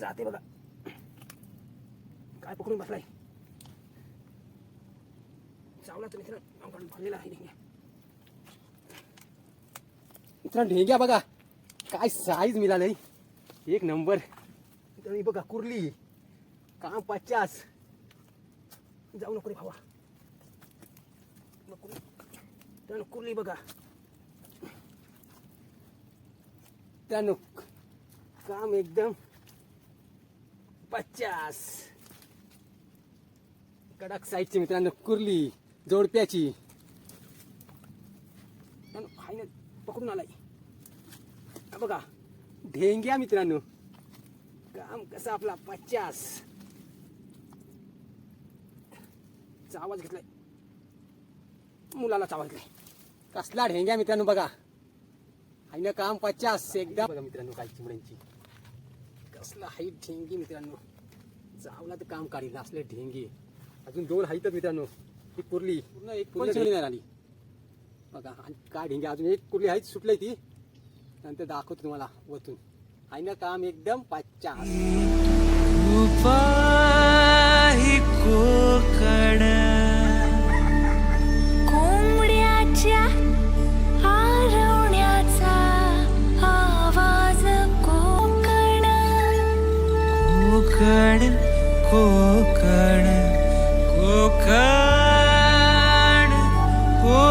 जाते बघा. काय पकडून बसलाय? चावला तर मित्र भरलेला आहे ढेंग्या मित्र ढेंग्या बघा काय साईज मिळालंय एक नंबर मित्रांनो, ही बघा कुर्ली. काम पचास. जाऊ नको रे भावा. नको रे. मित्रांनो कुर्ली बघा. मित्रांनो काम एकदम पचास. कडक साईडची मित्रांनो कुर्ली जोडप्याची. मित्रांनो, पकडून आलाय. बघा ढेंग्या मित्रांनो. काम कसा आपला पचास. आवाज घेतलाय. मुलाला आवाज घेतलाय. कसला ढेंग्या मित्रांनो बघा. हायनं काम पचास एकदा. बघा मित्रांनो काय चिमड्यांची कसला हाईट ढेंगी मित्रांनो. चावला तर काम काढील असले ढेंगे. अजून दोन हाईतच मित्रांनो. ही कुर्ली. पूर्ण एक नाही. आली बघा आणि काय ढेंगे अजून एक कुर्ली हाईत सुटली ती. नंतर दाखवतो तुम्हाला वतून आहे ना काम एकदम पचास कोकण कोकण कोकण को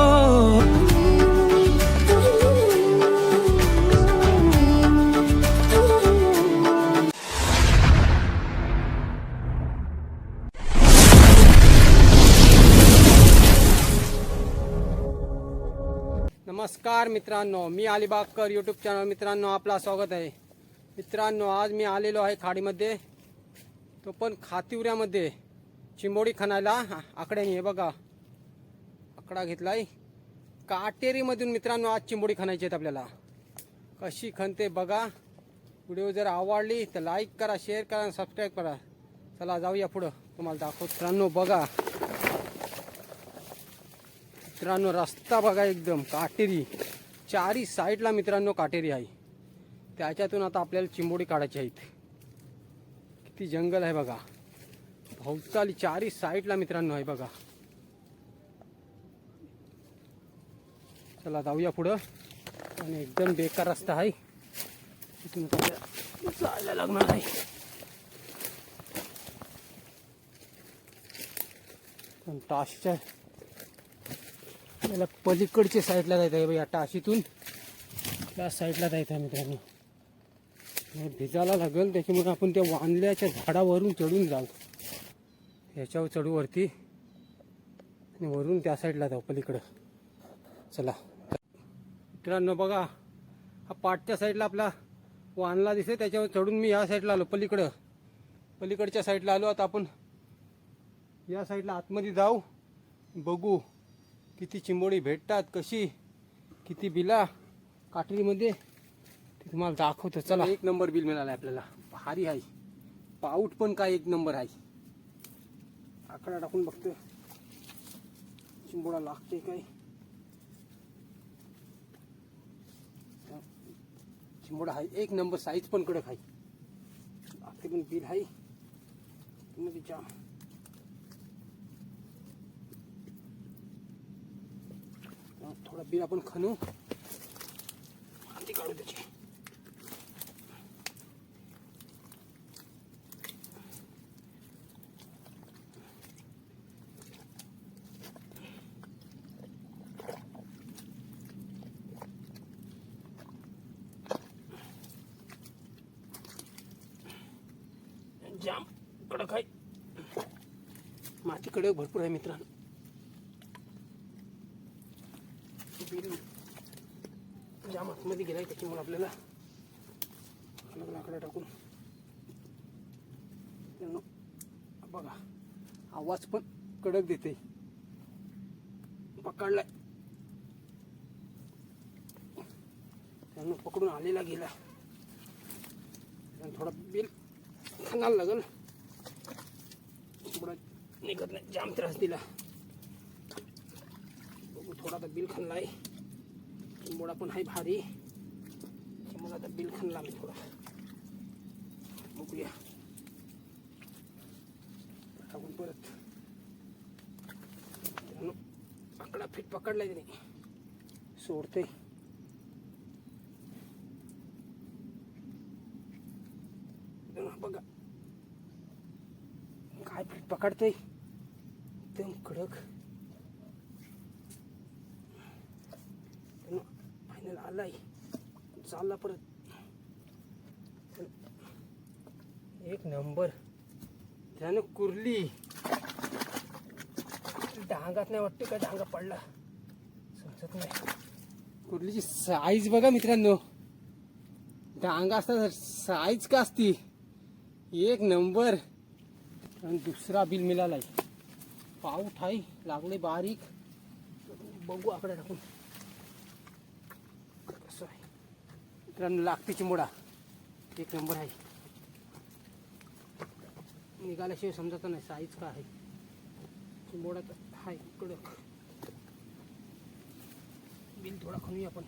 नमस्कार मित्रांनो मी अलिबागकर यूट्यूब चॅनल मित्रांनो आपला स्वागत आहे. मित्रांनो आज मी आलेलो आहे खाडीमध्ये. तो पण खातिवऱ्यामध्ये चिंबोडी खणायला आकड्याने. बघा. आकडा घेतलाय. काटेरीमधून मित्रांनो आज चिंबोडी खणायची आहेत आपल्याला. कशी खणते बघा. व्हिडिओ जर आवडली तर लाईक करा शेअर करा आणि सबस्क्राईब करा. चला जाऊया पुढं. तुम्हाला दाखव मित्रांनो बघा. मित्रांनो रस्ता बघा एकदम. काटेरी. चारी साईडला मित्रांनो काटेरी आहे. त्याच्यातून आता आपल्याला चिंबोडी काढायची आहेत. किती जंगल आहे बघा. भोवताली चारी साईडला मित्रांनो आहे बघा. चला जाऊया पुढं. आणि एकदम बेकार रस्ता आहे. तिथून जायला लागणार आहे. पण टाशच्या याला पलीकडच्या साईडला जायचं आहे या टाशीतून. त्या साईडला जायचं आहे मित्रांनो. हे भिजायला लागेल त्याच्यामुळे आपण त्या वांदल्याच्या झाडावरून चढून जाऊ. ह्याच्यावर चढू वरती. आणि वरून त्या साईडला जाऊ पलीकडं. चला. मित्रांनो बघा हा पाठच्या साईडला आपला वानला दिसे त्याच्यावर चढून मी या साईडला आलो पलीकडं. पलीकडच्या साईडला आलो आता आपण या साईडला आतमध्ये जाऊ. बघू किती चिंबोडी भेटतात कशी किती बिला काटरीमध्ये. ते तुम्हाला दाखवतो चला. एक नंबर बिल मिळालं आपल्याला. भारी आहे. पाऊट पण काय एक नंबर आहे. आकडा टाकून बघतो चिंबोडा लागते काय? चिंबोडा आहे. एक नंबर साईज पण कडक आहे. लागते पण बिल आहे. तुम्ही जाम थोडा बिल आपण खणू. आधी काढू त्याची. माती कडक भरपूर आहे मित्रांनो. बिल जाम आतमध्ये गेलाय, त्याच्यामुळे लाकडं टाकून. बघा, आवाज़ कडक देते. पकडलाय. आलेला गेला. थोडा बिल खाणायला लागल. निघत नाही जाम त्रास दिला. बघू थोडा तर बिल खाल्लाय चिंबोडा पण आहे भारी. चिंबोडा तर बिल खाल्ला मी थोडा. बघूया. टाकून परत. आकडा फिट पकडलाय त्याने. सोडते बघा. काय फिट पकडते एकदम कडक फायनल आलाय चालला परत एक नंबर त्यानं कुर्ली डांगात नाही वाटते का डांगा पडला समजत नाही कुर्लीची साईज बघा मित्रांनो डांगा असता साईज का असती एक नंबर आणि दुसरा बिल मिळालाय पाऊट आहे लागले बारीक. बघू आकडे टाकून. कसं आहे मित्रांनो लागते चिंबोडा एक नंबर आहे. निघाल्याशिवाय समजत नाही साईज का आहे. चिंबोडा तर आहे कडक बिल थोडा खणूया आपण.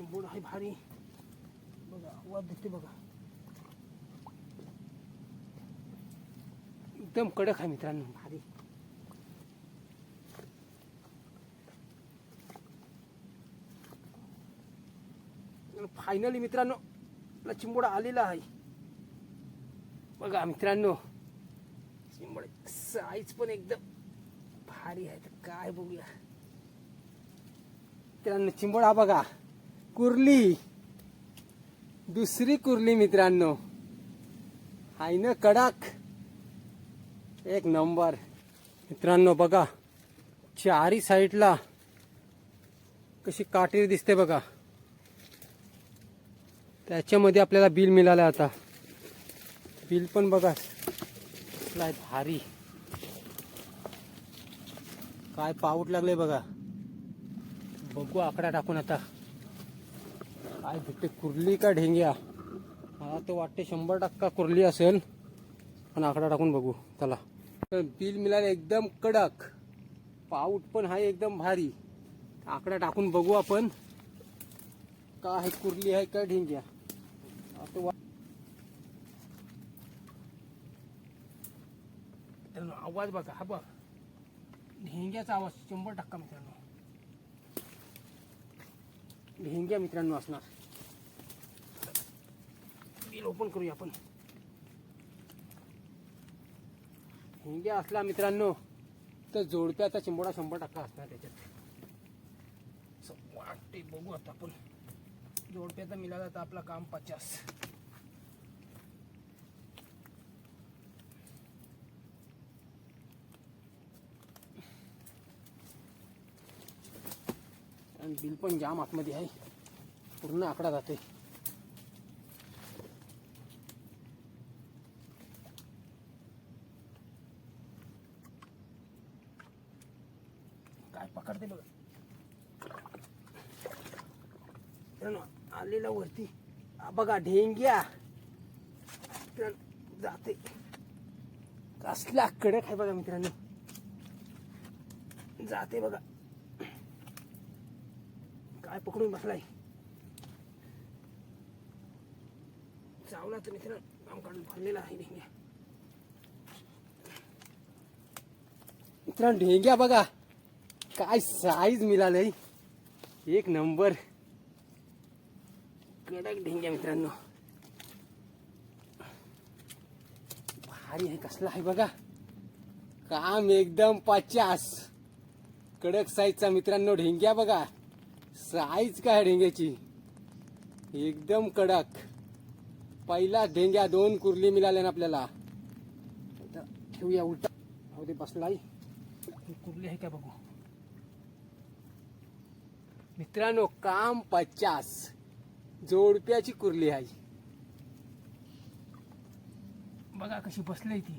चिंबोड आहे भारी बघा वाद देते बघा एकदम कडक आहे मित्रांनो भारी फायनली मित्रांनो आपला चिंबोडा आलेला आहे बघा मित्रांनो चिंबोड साईज पण एकदम भारी आहे तर काय बघूया मित्रांनो चिंबोडा बघा कुर्ली. दुसरी कुर्ली मित्रांनो. हाय ना कडक. एक नंबर. मित्रांनो बघा. चारी साईडला कशी काटेरी दिसते बघा. त्याच्यामध्ये आपल्याला बिल मिळालं आता. बिल पण बघा. कसलं भारी. काय पाऊट लागले बघा. बघू आकडा टाकून आता. काय भेटते? कुर्ली का ढेंग्या? मला तर वाटते शंभर टक्का कुर्ली असेल. पण आकडा टाकून बघू. चला. तर बिल मिळाले एकदम कडक. पाऊट पण आहे एकदम भारी. आकडा टाकून बघू आपण. का आहे कुर्ली आहे का ढेंग्या? वा- मित्रांनो, आवाज बघा हा बघ. ढेंग्याचा आवाज शंभर टक्का मित्रांनो. ढेंग्या मित्रांनो असणार. बिल ओपन करूया आपण. ढेंग्या असला मित्रांनो तर जोडप्याचा चिंबोडा शंभर टक्का असणार त्याच्यात. वाटते बघू आता आपण. जोडप्याचा मिळाला तर आपला काम पचास. आणि बिल पण जाम आतमध्ये आहे. पूर्ण आकडा जाते काय पकडते बघा मित्रांनो, आलेला वरती. बघा ढेंग्या. जाते. कसला कडक आहे बघा मित्रांनो. जाते बघा. काय पकडून बसलाय? चावला तर मित्र काम काढून भरलेला आहे ढेंग्या. मित्रांनो ढेंग्या बघा. काय साईज मिळालंय. एक नंबर. कडक ढेंग्या मित्रांनो। भारी आहे कसला आहे बघा. काम एकदम पचास. कडक साईजचा मित्रांनो ढेंग्या बघा. साईज काय ढेंग्याची? एकदम कडक. पहिला ढेंग्या दोन कुर्ली मिळाल्या ना आपल्याला. ठेवूया उलटा. हो ते बसला ही कुर्ली आहे का बघू? मित्रांनो काम पचास. जोडप्याची कुर्ली आहे. बघा कशी बसली ती.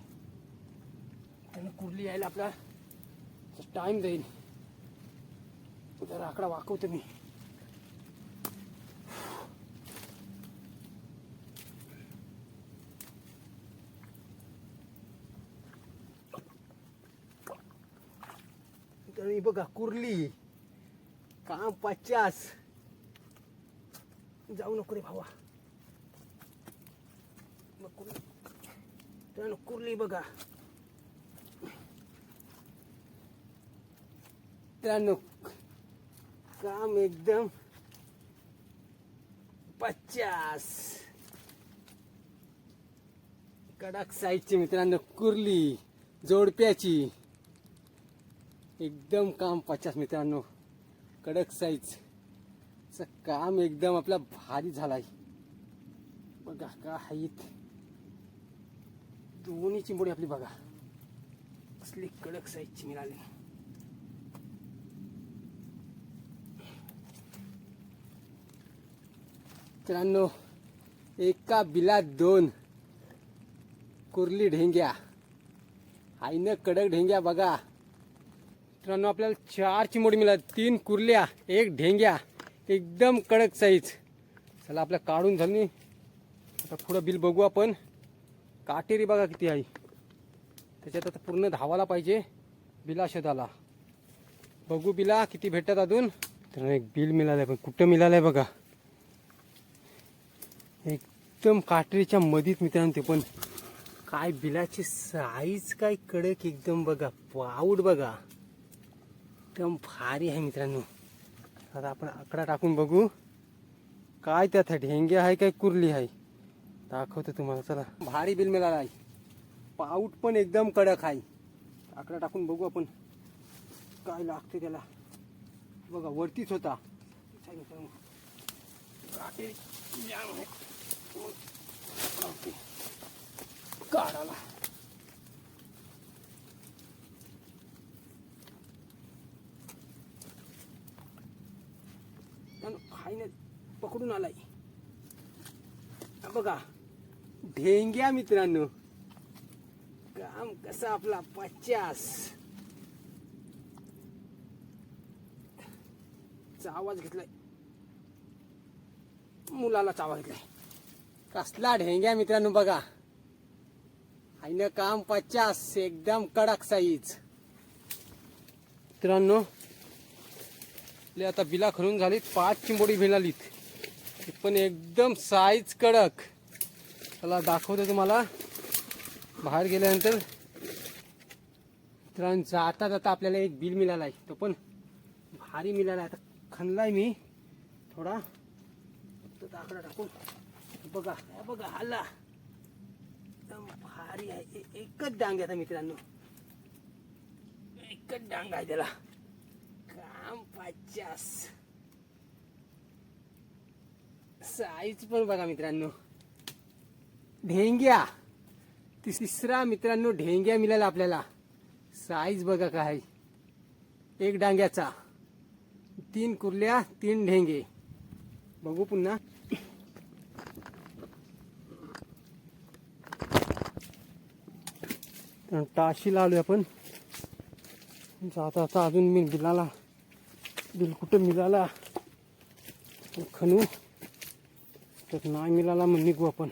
त्यानं कुर्ली यायला आपला टाइम जाईल. तर आकडा वाकवतो मी. बघा कुर्ली. काम पचास. जाऊ नको रे भावा. त्यानं कुरली बघा. त्यानं काम एकदम पचास. कडक साईडची मित्रांनो कुर्ली जोडप्याची. एकदम काम पचास मित्रांनो कडक साईज. च काम एकदम आपला भारी झालाय बघा का हाईत दोन्ही चिंबोडी आपली बघा. कसली कडक साईजची मिळाली मित्रांनो एका बिलात दोन कुर्ली ढेंग्या. आईनं कडक ढेंग्या बघा. मित्रांनो आपल्याला चार चिमोडी मिळाल्या. तीन कुर्ल्या एक ढेंग्या. एकदम कडक साईज चला आपल्या काढून झाली. आता पुढं बिल बघू आपण. काटेरी बघा किती आहे. त्याच्यात आता पूर्ण धावायला पाहिजे बिला शोधाला बघू बिला किती भेटतात अजून. तर एक बिल मिळालंय पण कुठं मिळालंय बघा. एकदम काटेरीच्या मधीत मित्रांनो ते पण. काय बिलाची साईज काय कडक एकदम बघा. पाऊड बघा. एकदम भारी आहे मित्रांनो. आता आपण आकडा टाकून बघू. काय त्यात ढेंगे आहे काय कुर्ली आहे? दाखवतो तुम्हाला चला. भारी बिल मिळाला आहे. पाऊट पण एकदम कडक आहे. आकडा टाकून बघू आपण. काय लागते त्याला? बघा वरतीच होता. आहे. काढाला पकडून आलाय. बघा ढेंग्या मित्रांनो. काम कसा आपला पचास. चा आवाज घेतलाय. मुलाला चावा घेतलाय. कसला ढेंग्या मित्रांनो बघा. आईनं काम पचास एकदम कडक साईज मित्रांनो आता बिला खरून झालीत पाच चिंबोडी मिळालीत पण एकदम साईज कडक. त्याला दाखवतो तुम्हाला. बाहेर गेल्यानंतर मित्रांनो जाता जाता आपल्याला एक बिल मिळाला आहे. तो पण भारी मिळाला आहे. आता खणलाय मी थोडा. तो टाकून. बघा बघा हल्ला एकदम भारी आहे. एकच डांग आहे आता मित्रांनो. एकच डांग आहे त्याला. काम पचास साईज पण बघा मित्रांनो. ढेंग्या. तिसरा मित्रांनो ढेंग्या मिळाला आपल्याला. साईज बघा काय. एक डांग्याचा. तीन कुर्ल्या तीन ढेंगे. बघू पुन्हा. टाशी लावली आपण. जाता आता अजून मी बिलाला बिल कुठं मिळाला खणू. तर नाही मिळाला मग निघू आपण.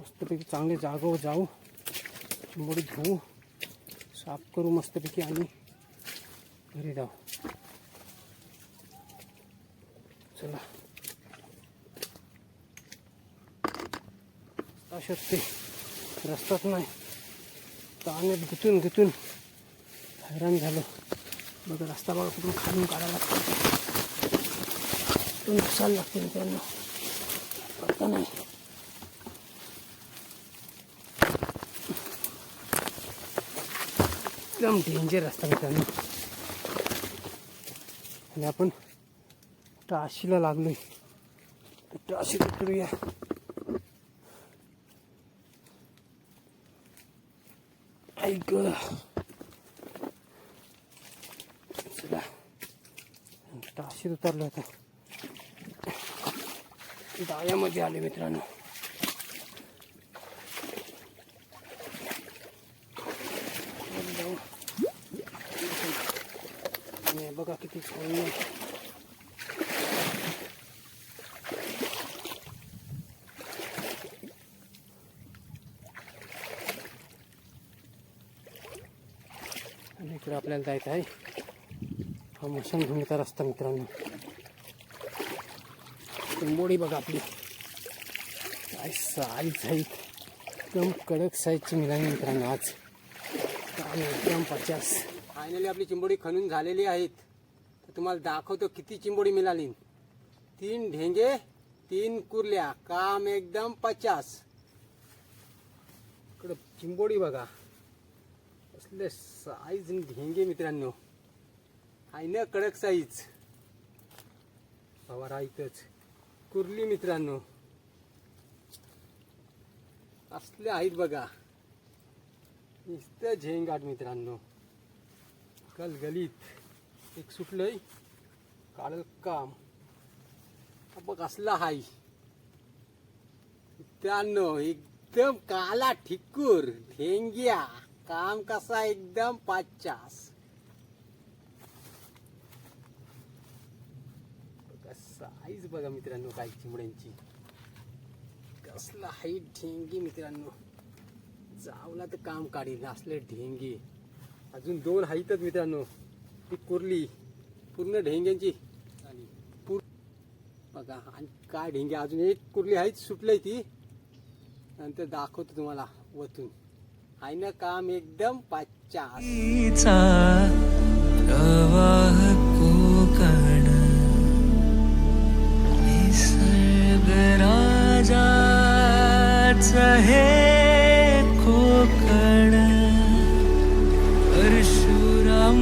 मस्तपैकी चांगले जागावर जाऊ. चिंबोडी धुवू साफ करू मस्तपैकी आणि घरी जाऊ. चला. अशात ते रस्ताच नाही. पाण्यात गुतून गुतून हैराण झालो. बघा रस्ता बघा कुठून खालून काढायला लागतो. घुसायला नुकसान लागते मित्रांनो. पडता नाही एकदम डेंजर असतं मित्रांनो आणि आपण टाशीला लागलोय. टाशी उतरूया. ऐक चला. टाशीत उतरलो आता. दायामध्ये आले मित्रांनो. जाऊ. बघा किती छान आणि इकडे आपल्याला जायचं आहे. हा मशानभूमीचा रस्ता मित्रांनो. चिंबोडी बघा आपली. काय साईज आहे एकदम कडक साईजची मिळाली मित्रांनो आज. काम एकदम पचास. फायनली आपली चिंबोडी खणून झालेली आहेत. तर तुम्हाला दाखवतो किती चिंबोडी मिळाली. तीन ढेंगे तीन कुर्ल्या. काम एकदम पचास. इकडं चिंबोडी बघा. असले साईज ढेंगे मित्रांनो. आहे ना कडक साईज पवार इथंच. कुर्ली मित्रांनो. असले आहेत बघा. नुसतं झेंगाट मित्रांनो. गलगलीत. एक सुटलंय. काळ काम. बघ असला हाय. मित्रांनो एकदम काला ठिकूर. ढेंग्या काम कसा एकदम पाचास साईज बघा मित्रांनो काय चिमड्यांची कसला हाईट ढेंगी मित्रांनो. जावला तर काम काढील असले ढेंगे. अजून दोन हाईतच मित्रांनो. ती कुरली पूर्ण ढेंग्यांची. आणि पूर बघा आणि काय ढेंगे अजून एक कुर्ली हाईत सुटलंय ती. नंतर दाखवतो तुम्हाला वतून. आहे ना काम एकदम पाचच्या राजाच हे कोकण परशुरामाची